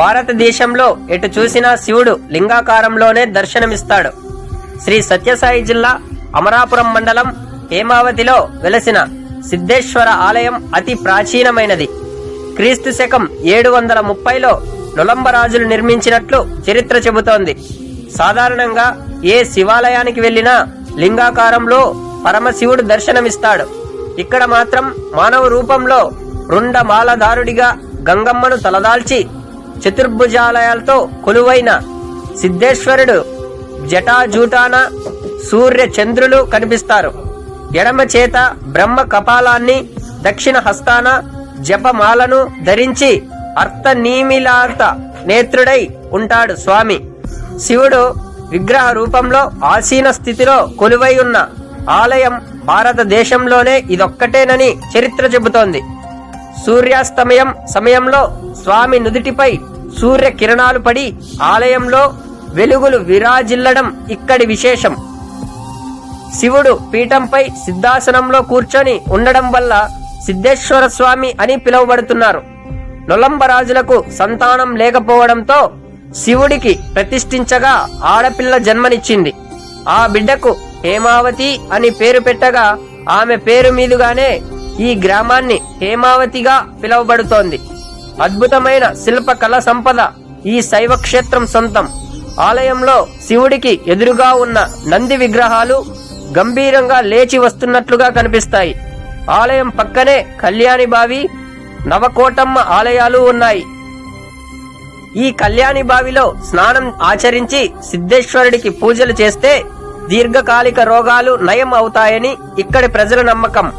భారతదేశంలో ఎటు చూసినా శివుడు లింగాకారంలోనే దర్శనమిస్తాడు. శ్రీ సత్యసాయి జిల్లా అమరాపురం మండలం హేమావతిలో వెలసిన సిద్ధేశ్వర ఆలయం అతి ప్రాచీనమైనది. క్రీస్తు శకం ఏడు వందల ముప్పైలో నొలంబరాజులు నిర్మించినట్లు చరిత్ర చెబుతోంది. సాధారణంగా ఏ శివాలయానికి వెళ్ళినా లింగాకారంలో పరమశివుడు దర్శనమిస్తాడు. ఇక్కడ మాత్రం మానవ రూపంలో రుండమాలధారుడిగా గంగమ్మను తలదాల్చి చతుర్భుజాలయాలతో కొలువైన సిద్ధేశ్వరుడు జటాజూటాన సూర్య చంద్రులు కనిపిస్తారు. ఎడమ చేత బ్రహ్మ కపాలాన్ని దక్షిణ హస్తాన జపమాలను ధరించి అర్థనీమిలార్త నేత్రుడై ఉంటాడు స్వామి. శివుడు విగ్రహ రూపంలో ఆసీన స్థితిలో కొలువై ఉన్న ఆలయం భారతదేశంలోనే ఇదొక్కటేనని చరిత్ర చెబుతోంది. సూర్యాస్తమయం సమయంలో స్వామి నుదుటిపై సూర్య కిరణాలు పడి ఆలయంలో వెలుగులు విరాజిల్లడం ఇక్కడి విశేషం. శివుడు పీఠంపై సిద్ధాసనంలో కూర్చొని ఉండడం వల్ల సిద్ధేశ్వర స్వామి అని పిలువబడుతున్నారు. నొలంబరాజులకు సంతానం లేకపోవడంతో శివుడికి ప్రతిష్ఠించగా ఆడపిల్ల జన్మనిచ్చింది. ఆ బిడ్డకు హేమావతి అని పేరు పెట్టగా ఆమె పేరు మీదుగానే ఈ గ్రామాన్ని హేమావతిగా పిలువబడుతోంది. అద్భుతమైన శిల్ప కళ సంపద ఈ శైవ క్షేత్రం సొంతం. ఆలయంలో శివుడికి ఎదురుగా ఉన్న నంది విగ్రహాలు గంభీరంగా లేచి వస్తున్నట్లుగా కనిపిస్తాయి. ఆలయం పక్కనే కళ్యాణి బావి నవకోటమ్మ ఆలయాలు ఉన్నాయి. ఈ కళ్యాణి బావిలో స్నానం ఆచరించి సిద్ధేశ్వరుడికి పూజలు చేస్తే దీర్ఘకాలిక రోగాలు నయం అవుతాయని ఇక్కడి ప్రజల నమ్మకం.